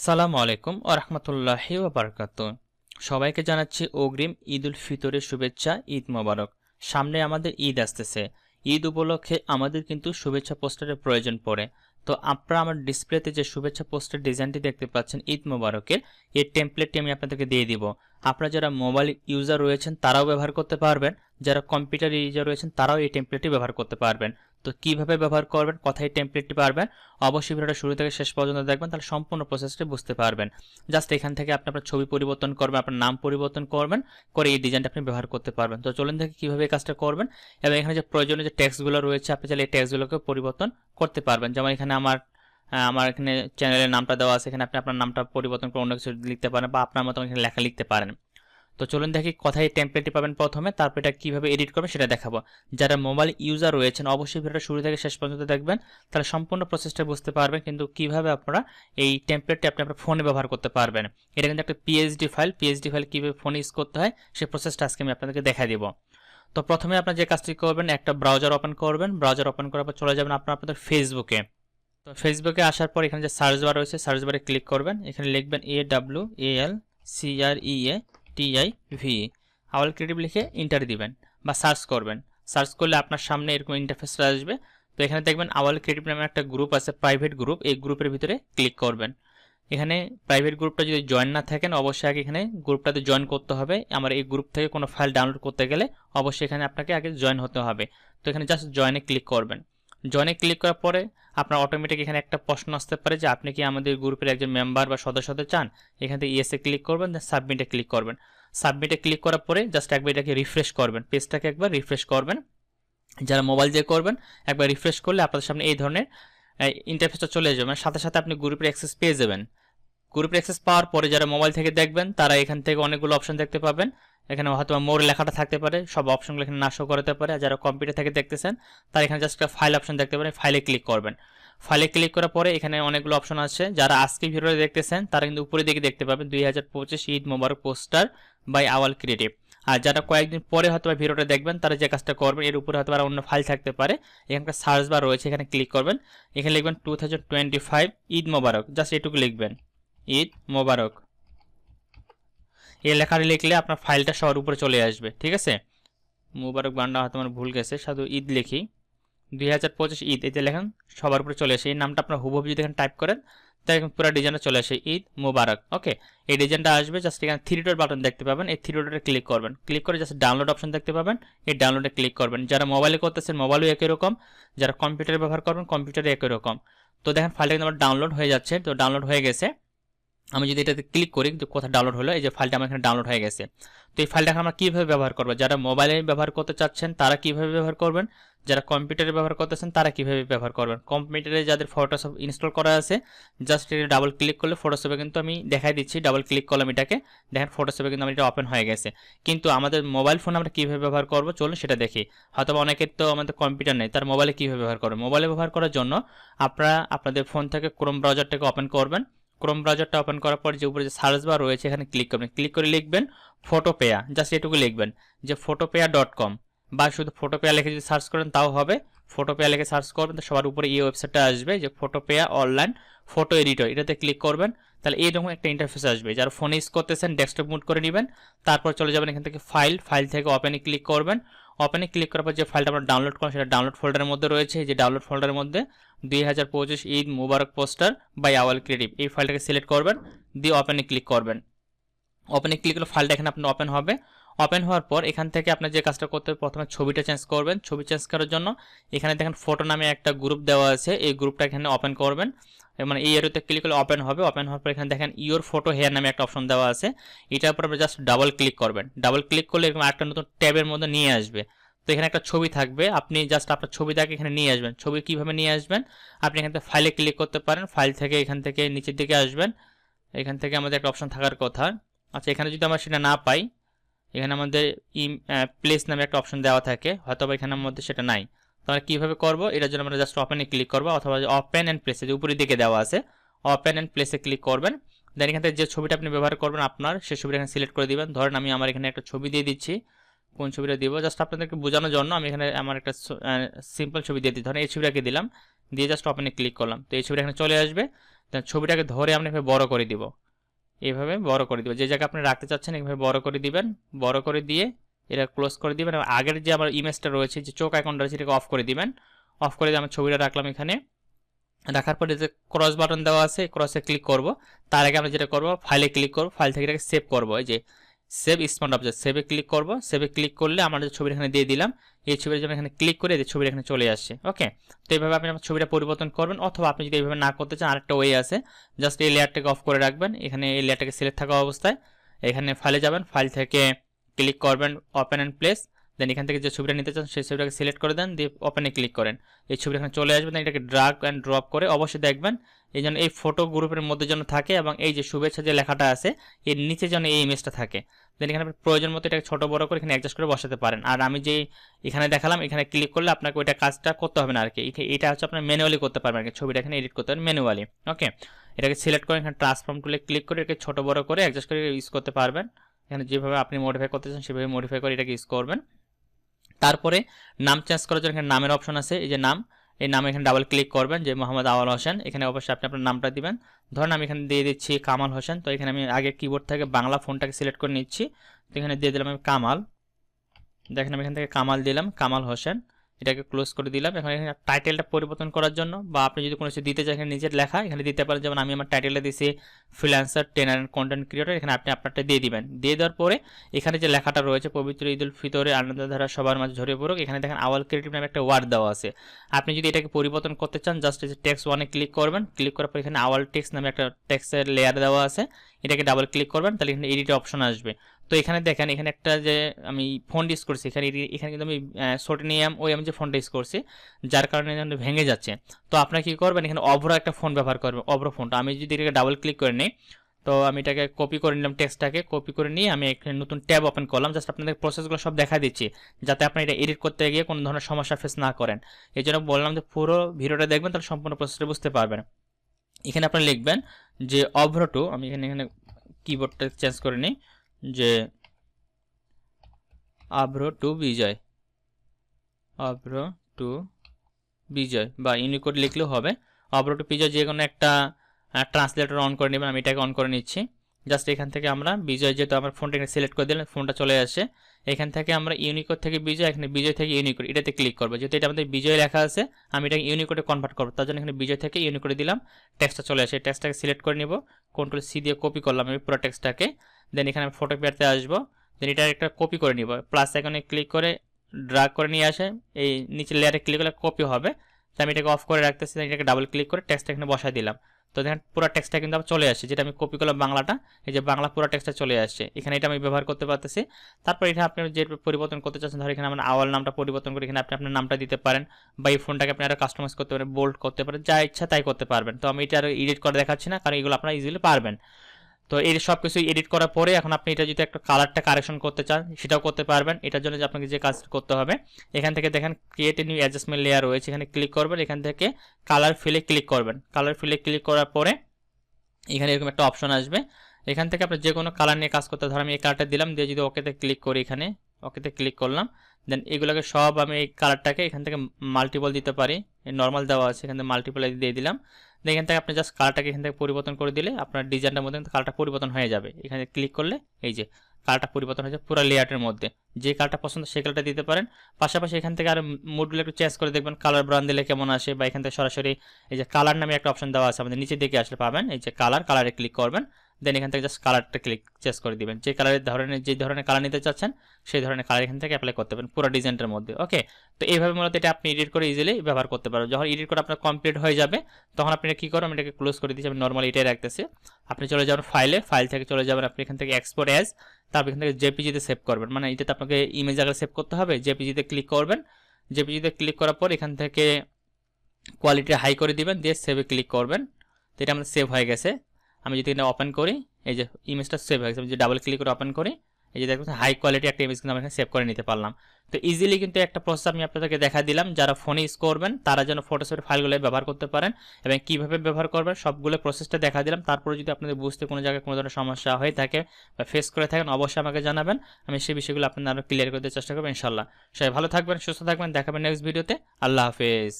আসসালামু আলাইকুম ও রহমতুল্লাহি ওবরকাত সবাইকে জানাচ্ছি অগ্রিম ঈদ উল ফিতরের শুভেচ্ছা, ঈদ মোবারক। সামনে আমাদের ঈদ আসতেছে। ঈদ উপলক্ষে আমাদের কিন্তু শুভেচ্ছা পোস্টারের প্রয়োজন পড়ে। তো আপনারা আমার ডিসপ্লেতে যে শুভেচ্ছা পোস্টার ডিজাইনটি দেখতে পাচ্ছেন, ঈদ মোবারকের এই টেমপ্লেটটি আমি আপনাদেরকে দিয়ে দিব। আপনারা যারা মোবাইল ইউজার রয়েছেন, তারাও ব্যবহার করতে পারবেন। যারা কম্পিউটার ইউজার রয়েছেন, তারাও এই টেমপ্লেটটি ব্যবহার করতে পারবেন। তো কীভাবে ব্যবহার করবেন, কোথায় টেমপ্লেটটি পারবেন, অবশ্যই ভিডিওটা শুরু থেকে শেষ পর্যন্ত দেখবেন, তাহলে সম্পূর্ণ প্রসেসটি বুঝতে পারবেন। জাস্ট এখান থেকে আপনি আপনার ছবি পরিবর্তন করবেন, আপনার নাম পরিবর্তন করবেন, করে এই ডিজাইনটা আপনি ব্যবহার করতে পারবেন। তো চলুন দেখে কীভাবে এই কাজটা করবেন। এবং এখানে যে প্রয়োজনীয় যে ট্যাক্সগুলো রয়েছে, আপনি চাইলে এই ট্যাক্সগুলোকে পরিবর্তন করতে পারবেন। যেমন এখানে আমার আমার এখানে চ্যানেলের নামটা দেওয়া আছে, এখানে আপনি আপনার নামটা পরিবর্তন করে অন্য কিছু লিখতে পারেন বা আপনার মতো এখানে লেখা লিখতে পারেন। তো চলুন দেখি কোথায় টেমপ্লেটটি পাবেন প্রথমে, তারপর এটা কীভাবে এডিট করবেন সেটা দেখাবো। যারা মোবাইল ইউজার রয়েছেন, অবশ্যই ভিডিওটা শুরু থেকে শেষ পর্যন্ত দেখবেন, তাহলে সম্পূর্ণ প্রসেসটা বুঝতে পারবেন কিন্তু কীভাবে আপনারা এই টেমপ্লেটটি আপনি আপনার ফোনে ব্যবহার করতে পারবেন। এটা কিন্তু একটা পিএইচডি ফাইল পিএইচডি ফাইল কীভাবে ফোনে ইউজ করতে হয়, সেই প্রসেসটা আজকে আমি আপনাদেরকে দেখা দিব। তো প্রথমে আপনার যে কাজটি করবেন, একটা ব্রাউজার ওপেন করবেন ব্রাউজার ওপেন করার পর চলে যাবেন আপনার আপনাদের ফেসবুকে তো ফেসবুকে আসার পর এখানে যে সার্চ বার রয়েছে সার্চ বারে ক্লিক করবেন, এখানে লিখবেন A W A L C R E A T I V Awal creative লিখে ইন্টার দিবেন বা সার্চ করবেন। সার্চ করলে আপনার সামনে এরকম ইন্টারফেসটা আসবে। তো এখানে দেখবেন আওয়াল ক্রিয়েটিভ নামে একটা গ্রুপ আছে প্রাইভেট গ্রুপ এই গ্রুপের ভিতরে ক্লিক করবেন। এখানে প্রাইভেট গ্রুপটা যদি জয়েন না থাকেন, অবশ্যই আগে এখানে গ্রুপটাতে জয়েন করতে হবে। আমার এই গ্রুপ থেকে কোনো ফাইল ডাউনলোড করতে গেলে অবশ্যই এখানে আপনাকে আগে জয়েন হতে হবে। তো এখানে জাস্ট জয়েনে ক্লিক করবেন। জয়েনে ক্লিক করার পরে আপনার অটোমেটিক এখানে একটা প্রশ্ন আসতে পারে যে আপনি কি আমাদের গ্রুপের একজন মেম্বার বা সদস্য হতে চান? এখান থেকে ইয়েসে ক্লিক করবেন সাবমিটে ক্লিক করবেন। সাবমিটে ক্লিক করার পরে জাস্ট একবার এটাকে রিফ্রেশ করবেন। পেজটাকে একবার রিফ্রেশ করবেন। যারা মোবাইল দিয়ে করবেন, একবার রিফ্রেশ করলে আপনাদের সামনে এই ধরনের ইন্টারফেসটা চলে যাবে মানে সাথে সাথে আপনি গ্রুপের অ্যাক্সেস পেয়ে যাবেন। গ্রুপের অ্যাক্সেস পাওয়ার পরে যারা মোবাইল থেকে দেখবেন, তারা এখান থেকে অনেকগুলো অপশন দেখতে পাবেন। এখানে হয়তো মোর লেখাটা থাকতে পারে, সব অপশনগুলো এখানে না শো করতে পারে। আর যারা কম্পিউটার থেকে দেখতেছেন, তারা এখানে জাস্ট একটা ফাইল অপশন দেখতে পারেন ফাইলে ক্লিক করবেন। ফাইলে ক্লিক করার পরে এখানে অনেকগুলো অপশন আছে। যারা আজকে ভিডিও দেখতেছেন, তারা কিন্তু উপরে দিকে দেখতে পাবেন, দুই হাজার পঁচিশ Eid Mubarak poster by Awal creative. আর যারা কয়েকদিন পরে হয়তো ভিডিওটা দেখবেন, তারা যে কাজটা করবেন, এর উপরে হয়তো অন্য ফাইল থাকতে পারে। এখানকার সার্চ বার রয়েছে, এখানে ক্লিক করবেন। এখানে লিখবেন two thousand twenty five Eid Mubarak just এটুকু লিখবেন। ঈদ মোবারক। এই লেখাটা লিখলে আপনার ফাইলটা সবার উপরে চলে আসবে, ঠিক আছে? মোবারক বান্ডা হয়তো আমার ভুল গেছে শুধু ঈদ লিখি। দুই হাজার পঁচিশ ঈদ এতে লেখেন, সবার উপরে চলে আসে। এই নামটা আপনার হুবহু যদি এখানে টাইপ করেন তাই পুরো ডিজাইনটা চলে আসে, ঈদ মোবারক ওকে এই ডিজাইনটা আসবে জাস্ট এখানে থ্রি ডট বাটন দেখতে পাবেন, এই থ্রি ডটে ক্লিক করবেন। ক্লিক করে জাস্ট ডাউনলোড অপশন দেখতে পাবেন, এই ডাউনলোডে ক্লিক করবেন। যারা মোবাইলে করতেছেন মোবাইলও একই রকম, যারা কম্পিউটারে ব্যবহার করবেন কম্পিউটারে একই রকম। তো দেখেন ফাইলটা কিন্তু আমার ডাউনলোড হয়ে যাচ্ছে, তো ডাউনলোড হয়ে গেছে। আমি যদি এটাতে ক্লিক করি কোথায় ডাউনলোড হলো, এই যে ফাইলটা আমার এখানে ডাউনলোড হয়ে গেছে। তো এই ফাইলটা আমরা কীভাবে ব্যবহার করব? যারা মোবাইলে ব্যবহার করতে চাচ্ছেন, তারা কীভাবে ব্যবহার করবেন? যারা কম্পিউটারে ব্যবহার করতেছেন তারা কীভাবে ব্যবহার করবেন? কম্পিউটারে যাদের ফটোশপ ইনস্টল করা আছে জাস্ট এটা ডাবল ক্লিক করলে ফটোশপে কিন্তু আমি দেখাই দিচ্ছি ডাবল ক্লিক করলাম এটাকে, দেখেন ফটোশপে কিন্তু আমার এটা ওপেন হয়ে গেছে। কিন্তু আমাদের মোবাইল ফোন আমরা কীভাবে ব্যবহার করব? চলুন সেটা দেখি। হয়তো অনেকের তো আমাদের কম্পিউটার নেই, তার মোবাইলে কীভাবে ব্যবহার করবেন মোবাইলে ব্যবহার করার জন্য আপনারা আপনাদের ফোন থেকে ক্রোম ব্রাউজারটাকে ওপেন করবেন। ক্রোম ব্রাউজারটা ওপেন করার পর যে উপরে যে সার্চ বার রয়েছে, এখানে ক্লিক করবেন। ক্লিক করে লিখবেন ফটোপেয়া জাস্ট এটুকু লিখবেন যে ফটোপেয়া ডট কম বা শুধু ফটোপেয়া লিখে যদি সার্চ করেন, তাও হবে। ফটোপেয়া লিখে সার্চ করবেন, তো সবার উপরে এই ওয়েবসাইটটা আসবে যে ফটোপেয়া অনলাইন ফটো এডিটর এটাতে ক্লিক করবেন, তাহলে এইরকম একটা ইন্টারফেস আসবে। যারা ফোনে ইউজ করতেছেন ডেস্কটপ মুড করে নেবেন, তারপর চলে যাবেন এখান থেকে ফাইল ফাইল থেকে ওপেনে ক্লিক করবেন। ওপেনে ক্লিক করার পর যে ফাইলটা আমরা ডাউনলোড করেন সেটা ডাউনলোড ফোল্ডারের মধ্যে রয়েছে। যে ডাউনলোড ফোল্ডারের মধ্যে দুই হাজার পঁচিশ Eid Mubarak poster by Awal creative এই ফাইলটাকে সিলেক্ট করবেন, দিয়ে ওপেনে ক্লিক করবেন। ওপেনে ক্লিক করলে ফাইলটা এখানে আপনার ওপেন হবে। ওপেন হওয়ার পর এখান থেকে আপনার যে কাজটা করতে হবে, প্রথমে ছবিটা চেঞ্জ করবেন। ছবি চেঞ্জ করার জন্য এখানে দেখেন ফটো নামে একটা গ্রুপ দেওয়া আছে। এই গ্রুপটা এখানে ওপেন করবেন। মানে এই এরোতে ক্লিক করলে ওপেন হবে। ওপেন হওয়ার পর এখানে দেখেন ইওর ফটো হেয়ার নামে একটা অপশন দেওয়া আছে। এটার উপর আপনি জাস্ট ডাবল ক্লিক করবেন। ডাবল ক্লিক করলে এরকম একটা নতুন ট্যাবের মধ্যে নিয়ে আসবে। তো এখানে একটা ছবি থাকবে। আপনি জাস্ট আপনার ছবিটাকে এখানে নিয়ে আসবেন। ছবি কীভাবে নিয়ে আসবেন? আপনি এখান থেকে ফাইলে ক্লিক করতে পারেন। ফাইল থেকে এখান থেকে নিচের দিকে আসবেন। এখান থেকে আমাদের একটা অপশন থাকার কথা। আচ্ছা এখানে যদি আমরা সেটা না পাই, এখানে আমাদের ই প্লেস নামে একটা অপশন দেওয়া থাকে। হয়তো এখানের মধ্যে সেটা নাই। তাহলে কীভাবে করব? এটার জন্য আমরা জাস্ট ওপেনে ক্লিক করব, অথবা ওপেন অ্যান্ড প্লেসে যে উপরের দিকে দেওয়া আছে ওপেন অ্যান্ড প্লেসে ক্লিক করবেন। দেন এখান থেকে যে ছবিটা আপনি ব্যবহার করবেন আপনার, সে ছবিটা এখানে সিলেক্ট করে দিবেন। ধরেন আমি আমার এখানে একটা ছবি দিয়ে দিচ্ছি। কোন ছবিটা দিব? জাস্ট আপনাদেরকে বোঝানোর জন্য আমি এখানে আমার একটা সিম্পল ছবি দিয়ে দিই। ধরেন এই ছবিটাকে দিলাম, দিয়ে জাস্ট ওপেনে ক্লিক করলাম। তো এই ছবিটা এখানে চলে আসবে। দেন ছবিটাকে ধরে আমরা এভাবে বড় করে দিব। এইভাবে বড় করে দিব। যে জায়গায় আপনি রাখতে চাচ্ছেন এইভাবে বড় করে দিবেন। বড় করে দিয়ে এটা ক্লোজ করে দিবেন এবং আগের যে আমার ইমেজটা রয়েছে, যে চোখ আইকনটা রয়েছে, এটাকে অফ করে দিবেন। অফ করে দিয়ে আমার ছবিটা রাখলাম এখানে। রাখার পরে যে ক্রস বাটন দেওয়া আছে ক্রসে ক্লিক করব। তার আগে আমরা যেটা করব ফাইলে ক্লিক করব ফাইল থেকে এটাকে সেভ করব। এই যে সেভ স্মার্ট অবজেক্ট সেভে ক্লিক করব। সেভে ক্লিক করলে আমরা যে ছবিটা এখানে দিয়ে দিলাম, এই ছবিটা যখন এখানে ক্লিক করে এই ছবিটা এখানে চলে আসছে। ওকে তো এইভাবে আপনি আমার ছবিটা পরিবর্তন করবেন, অথবা আপনি যদি এইভাবে না করতে চান, আরেকটা ওয়ে আছে। জাস্ট এই লেয়ারটাকে অফ করে রাখবেন। এখানে এই লেয়ারটাকে সিলেক্ট থাকা অবস্থায়। এখানে ফাইলে যাবেন। ফাইল থেকে ক্লিক করবেন ওপেন অ্যান্ড প্লেস দেন এখান থেকে যে ছবিটা নিতে চান সেই ছবিটাকে সিলেক্ট করে দেন, দিয়ে ওপেনে ক্লিক করেন। এই ছবিটা এখানে চলে আসবে দেন এটাকে ড্রাগ অ্যান্ড ড্রপ করে অবশ্যই দেখবেন এই জন্য এই ফটো গ্রুপের মধ্যে যেন থাকে এবং এই যে শুভেচ্ছা যে লেখাটা আছে, এর নিচে যেন এই ইমেজটা থাকে। দেন এখানে প্রয়োজন মতো এটাকে ছোটো বড় করে এখানে অ্যাডজাস্ট করে বসাতে পারেন। আর আমি যে এখানে দেখালাম, এখানে ক্লিক করলে আপনাকে ওইটা কাজটা করতে হবে না আর কি এটা হচ্ছে আপনার ম্যানুয়ালি করতে পারবেন আর কি ছবিটা এখানে এডিট করতে পারেন ম্যানুয়ালি ওকে এটাকে সিলেক্ট করে এখানে ট্রান্সফর্ম টুলে ক্লিক করে এটাকে ছোটো বড় করে অ্যাডজাস্ট করে ইউজ করতে পারবেন। এখানে যেভাবে আপনি মডিফাই করতে চান সেভাবে মডিফাই করে এটাকে ইউজ করবেন। তারপরে নাম চেঞ্জ করার জন্য এখানে নামের অপশন আছে, এই যে নাম, এই নামে এখানে ডাবল ক্লিক করবেন, যে মোহাম্মদ আওয়াল হোসেন, এখানে অবশ্যই আপনি আপনার নামটা দিবেন। ধরেন আমি এখানে দিয়ে দিচ্ছি কামাল হোসেন, তো এখানে আমি আগে কিবোর্ড থেকে বাংলা ফোনটাকে সিলেক্ট করে নিচ্ছি, তো এখানে দিয়ে দিলাম আমি কামাল। দেখেন আমি এখান থেকে কামাল দিলাম, কামাল হোসেন। এটাকে ক্লোজ করে দিলাম। এখন এখানে টাইটেলটা পরিবর্তন করার জন্য, বা আপনি যদি কোনো কিছু দিতে চান, এখানে নিজের লেখা, এখানে দিতে পারেন, যেমন আমি আমার টাইটেলটা দিয়েছি freelancer trainer and content creator এখানে আপনি আপনারটা দিয়ে দিবেন। দিয়ে দেওয়ার পরে এখানে যে লেখাটা রয়েছে, পবিত্র ঈদ উল ফিতরে আনন্দধারা সবার মাঝে ঝরিয়ে পড়ুক, এখানে দেখেন আওয়াল ক্রিয়েটিভ নামে একটা ওয়ার্ড দেওয়া আছে। আপনি যদি এটাকে পরিবর্তন করতে চান জাস্ট এই যে টেক্সট ওয়ানে ক্লিক করবেন ক্লিক করার পর এখানে আওয়াল টেক্সট নামে একটা টেক্সটের লেয়ার দেওয়া আছে। এটাকে ডাবল ক্লিক করবেন, তাহলে এখানে এডিট অপশন আসবে। তো এখানে দেখেন, এখানে একটা যে আমি ফোন ইউজ করছি, এখানে এখানে কিন্তু আমি সোটেনিয়াম ওই আমি যে ফোনটা ইউজ করছি, যার কারণে ভেঙে যাচ্ছে। তো আপনারা কি করবেন, এখানে অভ্র একটা ফোন ব্যবহার করবেন অভ্র ফোনটা আমি যদি এটাকে ডাবল ক্লিক করে নিই, তো আমি এটাকে কপি করে নিলাম টেক্সটটাকে কপি করে নিয়ে আমি এখানে নতুন ট্যাব ওপেন করলাম জাস্ট আপনাদের প্রসেসগুলো সব দেখা দিচ্ছি, যাতে আপনি এটা এডিট করতে গিয়ে কোনো ধরনের সমস্যা ফেস না করেন। এই জন্য বললাম যে পুরো ভিডিওটা দেখবেন, তাহলে সম্পূর্ণ প্রসেসটা বুঝতে পারবেন। এখানে আপনি লিখবেন যে অভ্র টু আমি এখানে এখানে কিবোর্ডটা চেঞ্জ করে নিই। যে আভ্র টু বিজয়। আভ্র টু বিজয়। বা ইউনিকোড লিখলেও হবে। আভ্র টু বিজয় যে কোনো একটা ট্রান্সলেটর অন করে নেবেন। আমি এটাকে অন করে নিচ্ছি। জাস্ট এখান থেকে আমরা বিজয় যেহেতু আমার ফোনটা এখানে সিলেক্ট করে দিলে ফোনটা চলে আসে। এখান থেকে আমরা ইউনিকোড থেকে বিজয়, এখানে বিজয় থেকে ইউনিকোড এটাতে ক্লিক করব। যেহেতু এটা আমাদের বিজয় লেখা আছে, আমি এটাকে ইউনিকোডে কনভার্ট করব। তার জন্য এখানে বিজয় থেকে ইউনিকোডে দিলাম টেক্সটটা চলে আসে। টেক্সটটাকে সিলেক্ট করে নিব কন্ট্রোল সি দিয়ে কপি করলাম আমি পুরো টেক্সটটাকে দেন এখানে আমি ফটো পেয়ারতে আসব দেন এটা একটা কপি করে নিব। প্লাস এখানে ক্লিক করে ড্রাগ করে নিয়ে আসে, এই নিচের লেয়ারে ক্লিক করলে কপি হবে। তো আমি এটাকে অফ করে রাখতেছি এটাকে ডাবল ক্লিক করে টেক্সটটা এখানে বসাই দিলাম। তো দেখেন পুরো টেক্সটটা কিন্তু আবার চলে আসছে, যেটা আমি কপি করলাম বাংলাটা, এই যে বাংলা পুরো টেক্সটটা চলে আসছে। এখানে এটা আমি ব্যবহার করতে পারতেছি। তারপর এটা আপনি যে পরিবর্তন করতে চাচ্ছেন, ধর এখানে আমার আওয়াল নামটা পরিবর্তন করে এখানে আপনি আপনার নামটা দিতে পারেন বা এই ফোনটাকে আপনি আরও কাস্টমাইজ করতে পারেন বোল্ড করতে পারেন, যা ইচ্ছা তাই করতে পারবেন। তো আমি এটা আরও ইডিট করে দেখাচ্ছি না, কারণ এগুলো আপনারা ইজিলি পারবেন। তো এই সব কিছু এডিট করার পরে এখন আপনি এটা যদি একটা কালারটা কারেকশন করতে চান, সেটাও করতে পারবেন। এটার জন্য যে আপনাকে যে কাজ করতে হবে, এখান থেকে দেখেন create a new adjustment layer রয়েছে। এখানে ক্লিক করবেন, এখান থেকে কালার ফিলে ক্লিক করবেন। কালার ফিলে ক্লিক করার পরে এখানে এরকম একটা অপশন আসবে। এখান থেকে আপনি যে কোনো কালার নিয়ে কাজ করতে, ধর আমি এই কালারটা দিলাম, দিয়ে যদি ওকেতে ক্লিক করি এখানে ওকেতে ক্লিক করলাম। দেন এগুলোকে সব আমি এই কালারটাকে এখান থেকে মাল্টিপল দিতে পারি। নর্মাল দেওয়া আছে, এখান থেকে মাল্টিপল দিয়ে দিলাম। দেন এখান থেকে আপনি জাস্ট কালারটাকে এখান থেকে পরিবর্তন করে দিলে আপনার ডিজাইনটার মধ্যে কালারটা পরিবর্তন হয়ে যাবে। এখানে ক্লিক করলে এই যে কালারটা পরিবর্তন হয়ে যাবে পুরো লেয়ারের মধ্যে। যে কালারটা পছন্দ সেই কালারটা দিতে পারেন। পাশাপাশি এখান থেকে আর মুডগুলো একটু চেঞ্জ করে দেখবেন কালার ব্রাউন দিলে কেমন আসে বা এখান থেকে সরাসরি এই যে কালার নামে একটা অপশন দেওয়া আছে, আমাদের নিচের দিকে আসলে পাবেন। এই যে কালার কালারে ক্লিক করবেন। দেন এখান থেকে জাস্ট কালারটা ক্লিক চেস করে দিবেন। যে কালারের ধরনের, যে ধরনের কালার নিতে চাচ্ছেন, সেই ধরনের কালার এখান থেকে অ্যাপ্লাই করতে পারেন পুরো ডিজাইনটার মধ্যে ওকে তো এইভাবে মূলত এটা আপনি এডিট করে ইজিলি ব্যবহার করতে পারবেন। যখন এডিট করে আপনার কমপ্লিট হয়ে যাবে, তখন আপনি কী করবেন? এটাকে ক্লোজ করে দিচ্ছি আমি নর্মালি এটাই রাখতেছি। আপনি চলে যাবেন ফাইলে ফাইল থেকে চলে যাবেন আপনি এখান থেকে এক্সপোর্ট অ্যাজ তারপর এখান থেকে জেপিজিতে সেভ করবেন। মানে এটাতে আপনাকে ইমেজ আকারে সেভ করতে হবে জেপিজিতে ক্লিক করবেন। জেপিজিতে ক্লিক করার পর এখান থেকে কোয়ালিটি হাই করে দিবেন, দিয়ে সেভে ক্লিক করবেন। তো এটা আমাদের সেভ হয়ে গেছে। আমি যদি এটা ওপেন করি, এই যে ইমেজটা সেভ হয়ে গেছে, আমি যদি ডাবল ক্লিক করে ওপেন করি, এই যে দেখবেন হাই কোয়ালিটি একটা ইমেজ কিন্তু আমরা এখানে সেভ করে নিতে পারলাম। তো ইজিলি কিন্তু একটা প্রসেস আমি আপনাদেরকে দেখা দিলাম, যারা ফোনে ইউজ করবেন, তারা যেন ফটোশপের ফাইলগুলো ব্যবহার করতে পারেন এবং কীভাবে ব্যবহার করবেন, সবগুলো প্রসেসটা দেখা দিলাম। তারপরে যদি আপনাদের বুঝতে কোনো জায়গায় কোনো ধরনের সমস্যা হয়ে থাকে বা ফেস করে থাকেন, অবশ্যই আমাকে জানাবেন। আমি সেই বিষয়গুলো আপনাদের আরও ক্লিয়ার করতে চেষ্টা করব ইনশাল্লাহ সবাই ভালো থাকবেন, সুস্থ থাকবেন। দেখাবেন নেক্সট ভিডিওতে আল্লাহ হাফেজ।